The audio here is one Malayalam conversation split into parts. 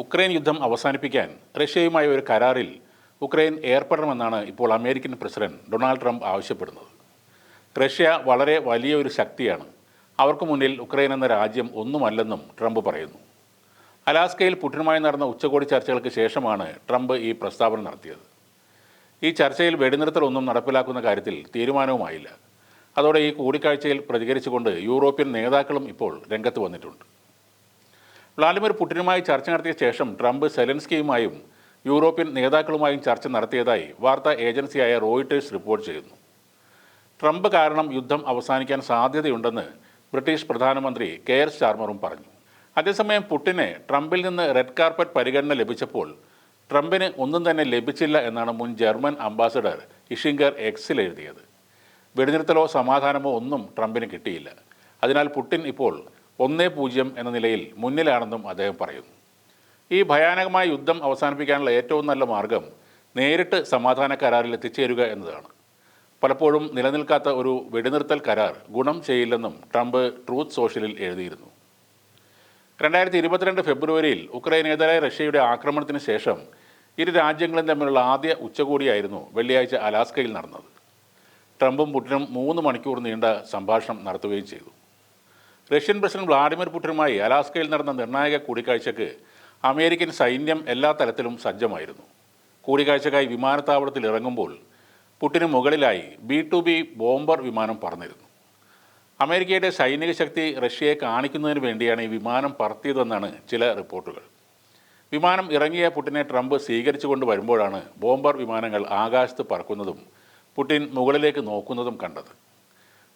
ഉക്രൈൻ യുദ്ധം അവസാനിപ്പിക്കാൻ റഷ്യയുമായി ഒരു കരാറിൽ ഉക്രൈൻ ഏർപ്പെടണമെന്നാണ് ഇപ്പോൾ അമേരിക്കൻ പ്രസിഡന്റ് ഡൊണാൾഡ് ട്രംപ് ആവശ്യപ്പെടുന്നത്. റഷ്യ വളരെ വലിയ ഒരു ശക്തിയാണ്. അവർക്ക് മുന്നിൽ ഉക്രൈൻ എന്ന രാജ്യം ഒന്നുമല്ലെന്നും ട്രംപ് പറയുന്നു. അലാസ്കയിൽ പുടിനുമായി നടന്ന ഉച്ചകോടി ചർച്ചകൾക്ക് ശേഷമാണ് ട്രംപ് ഈ പ്രസ്താവന നടത്തിയത്. ഈ ചർച്ചയിൽ വെടിനിർത്തലൊന്നും നടപ്പിലാക്കുന്ന കാര്യത്തിൽ തീരുമാനവുമായില്ല. അതോടെ ഈ കൂടിക്കാഴ്ചയിൽ പ്രതികരിച്ചുകൊണ്ട് യൂറോപ്യൻ നേതാക്കളും ഇപ്പോൾ രംഗത്ത് വന്നിട്ടുണ്ട്. വ്ളാഡിമിർ പുടിനുമായി ചർച്ച നടത്തിയ ശേഷം ട്രംപ് സെലൻസ്കിയുമായും യൂറോപ്യൻ നേതാക്കളുമായും ചർച്ച നടത്തിയതായി വാർത്താ ഏജൻസിയായ റോയിട്ടേഴ്സ് റിപ്പോർട്ട് ചെയ്യുന്നു. ട്രംപ് കാരണം യുദ്ധം അവസാനിക്കാൻ സാധ്യതയുണ്ടെന്ന് ബ്രിട്ടീഷ് പ്രധാനമന്ത്രി കെയർ ചാർമറും പറഞ്ഞു. അതേസമയം പുടിന് ട്രംപിൽ നിന്ന് റെഡ് കാർപ്പറ്റ് പരിഗണന ലഭിച്ചപ്പോൾ ട്രംപിന് ഒന്നും തന്നെ ലഭിച്ചില്ല എന്നാണ് മുൻ ജർമ്മൻ അംബാസഡർ ഇഷിങ്കർ എക്സിൽ എഴുതിയത്. വെടിനിർത്തലോ സമാധാനമോ ഒന്നും ട്രംപിന് കിട്ടിയില്ല. അതിനാൽ പുടിൻ ഇപ്പോൾ ഒന്നേ പൂജ്യം എന്ന നിലയിൽ മുന്നിലാണെന്നും അദ്ദേഹം പറയുന്നു. ഈ ഭയാനകമായ യുദ്ധം അവസാനിപ്പിക്കാനുള്ള ഏറ്റവും നല്ല മാർഗം നേരിട്ട് സമാധാന കരാറിൽ എത്തിച്ചേരുക എന്നതാണ്. പലപ്പോഴും നിലനിൽക്കാത്ത ഒരു വെടിനിർത്തൽ കരാർ ഗുണം ചെയ്യില്ലെന്നും ട്രംപ് ട്രൂത്ത് സോഷ്യലിൽ എഴുതിയിരുന്നു. രണ്ടായിരത്തി ഇരുപത്തിരണ്ട് ഫെബ്രുവരിയിൽ ഉക്രൈനെതിരായ റഷ്യയുടെ ആക്രമണത്തിന് ശേഷം ഇരു രാജ്യങ്ങളും തമ്മിലുള്ള ആദ്യ ഉച്ചകോടിയായിരുന്നു വെള്ളിയാഴ്ച അലാസ്കയിൽ നടന്നത്. ട്രംപും പുടിനും മൂന്ന് മണിക്കൂർ നീണ്ട സംഭാഷണം നടത്തുകയും ചെയ്തു. റഷ്യൻ പ്രസിഡന്റ് വ്ളാഡിമിർ പുടിനുമായി അലാസ്കയിൽ നടന്ന നിർണായക കൂടിക്കാഴ്ചയ്ക്ക് അമേരിക്കൻ സൈന്യം എല്ലാ തലത്തിലും സജ്ജമായിരുന്നു. കൂടിക്കാഴ്ചക്കായി വിമാനത്താവളത്തിൽ ഇറങ്ങുമ്പോൾ പുടിന് മുകളിലായി ബി ടു ബി ബോംബർ വിമാനം പറന്നിരുന്നു. അമേരിക്കയുടെ സൈനിക ശക്തി റഷ്യയെ കാണിക്കുന്നതിന് വേണ്ടിയാണ് ഈ വിമാനം പറത്തിയതെന്നാണ് ചില റിപ്പോർട്ടുകൾ. വിമാനം ഇറങ്ങിയ പുടിനെ ട്രംപ് സ്വീകരിച്ചുകൊണ്ട് വരുമ്പോഴാണ് ബോംബർ വിമാനങ്ങൾ ആകാശത്ത് പറക്കുന്നതും പുടിൻ മുകളിലേക്ക് നോക്കുന്നതും കണ്ടത്.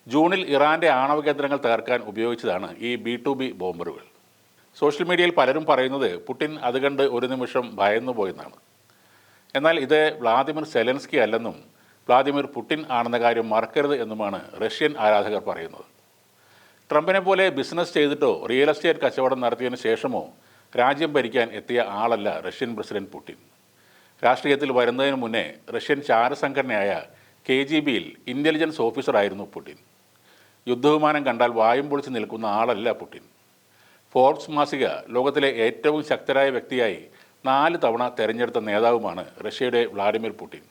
ജൂണിൽ ഇറാന്റെ ആണവ കേന്ദ്രങ്ങൾ തകർക്കാൻ ഉപയോഗിച്ചതാണ് ഈ ബി ടു ബി ബോംബറുകൾ. സോഷ്യൽ മീഡിയയിൽ പലരും പറയുന്നത് പുടിൻ അത് കണ്ട് ഒരു നിമിഷം ഭയന്നു പോയെന്നാണ് എന്നാൽ ഇത് വ്ളാദിമിർ സെലൻസ്കി അല്ലെന്നും വ്ളാദിമിർ പുടിൻ ആണെന്ന കാര്യം മറക്കരുത് എന്നുമാണ് റഷ്യൻ ആരാധകർ പറയുന്നത്. ട്രംപിനെ പോലെ ബിസിനസ് ചെയ്തിട്ടോ റിയൽ എസ്റ്റേറ്റ് കച്ചവടം നടത്തിയതിനു ശേഷമോ രാജ്യം ഭരിക്കാൻ എത്തിയ ആളല്ല റഷ്യൻ പ്രസിഡന്റ് പുടിൻ. രാഷ്ട്രീയത്തിൽ വരുന്നതിന് മുന്നേ റഷ്യൻ ചാരസംഘടനയായ കെ ജി ബിയിൽ ഇന്റലിജൻസ് ഓഫീസറായിരുന്നു പുടിൻ. യുദ്ധവിമാനം കണ്ടാൽ വായും പൊളിച്ച് നിൽക്കുന്ന ആളല്ല പുടിൻ. ഫോർബ്സ് മാസിക ലോകത്തിലെ ഏറ്റവും ശക്തരായ വ്യക്തിയായി നാല് തവണ തെരഞ്ഞെടുത്ത നേതാവുമാണ് റഷ്യയുടെ വ്ളാഡിമിർ പുടിൻ.